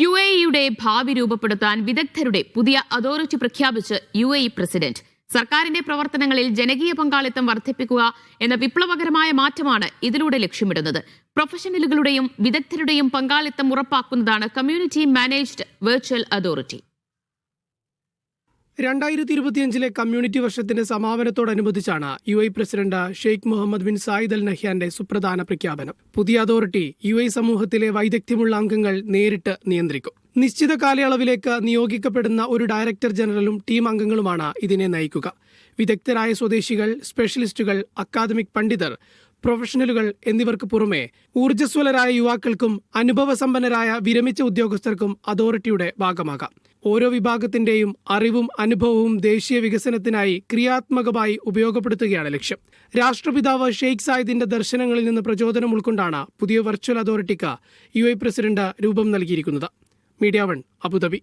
U A ഇയുടെ ഭാവി രൂപപ്പെടുത്താൻ വിദഗ്ധരുടെ പുതിയ അതോറിറ്റി പ്രഖ്യാപിച്ച് യു എ ഇ പ്രസിഡന്റ്. സർക്കാരിന്റെ പ്രവർത്തനങ്ങളിൽ ജനകീയ പങ്കാളിത്തം വർദ്ധിപ്പിക്കുക എന്ന വിപ്ലവകരമായ മാറ്റമാണ് ഇതിലൂടെ ലക്ഷ്യമിടുന്നത്. പ്രൊഫഷണലുകളുടെയും വിദഗ്ധരുടെയും പങ്കാളിത്തം ഉറപ്പാക്കുന്നതാണ് കമ്മ്യൂണിറ്റി മാനേജ്ഡ് വെർച്വൽ അതോറിറ്റി. രണ്ടായിരത്തി ഇരുപത്തിയഞ്ചിലെ കമ്മ്യൂണിറ്റി വർഷത്തിന്റെ സമാപനത്തോടനുബന്ധിച്ചാണ് U I president Sheikh Muhammad bin Zayed Al നഹ്യാന്റെ സുപ്രധാന പ്രഖ്യാപനം. പുതിയ അതോറിറ്റി യു ഐ സമൂഹത്തിലെ വൈദഗ്ധ്യമുള്ള അംഗങ്ങൾ നേരിട്ട് നിയന്ത്രിക്കും. നിശ്ചിത കാലയളവിലേക്ക് നിയോഗിക്കപ്പെടുന്ന ഒരു ഡയറക്ടർ ജനറലും ടീം അംഗങ്ങളുമാണ് ഇതിനെ നയിക്കുക. വിദഗ്ധരായ സ്വദേശികൾ സ്പെഷ്യലിസ്റ്റുകൾ അക്കാദമിക് പണ്ഡിതർ പ്രൊഫഷണലുകൾ എന്നിവർക്ക് പുറമെ ഊർജസ്വലരായ യുവാക്കൾക്കും അനുഭവസമ്പന്നരായ വിരമിച്ച ഉദ്യോഗസ്ഥർക്കും അതോറിറ്റിയുടെ ഭാഗമാകാം. ഓരോ വിഭാഗത്തിന്റെയും അറിവും അനുഭവവും ദേശീയ വികസനത്തിനായി ക്രിയാത്മകമായി ഉപയോഗപ്പെടുത്തുകയാണ് ലക്ഷ്യം. രാഷ്ട്രപിതാവ് ഷെയ്ഖ് സായിദിന്റെ ദർശനങ്ങളിൽ നിന്ന് പ്രചോദനം ഉൾക്കൊണ്ടാണ് പുതിയ വെർച്വൽ അതോറിറ്റിക്ക് യു പ്രസിഡന്റ് രൂപം നൽകിയിരിക്കുന്നത്. Media one Abu Dhabi.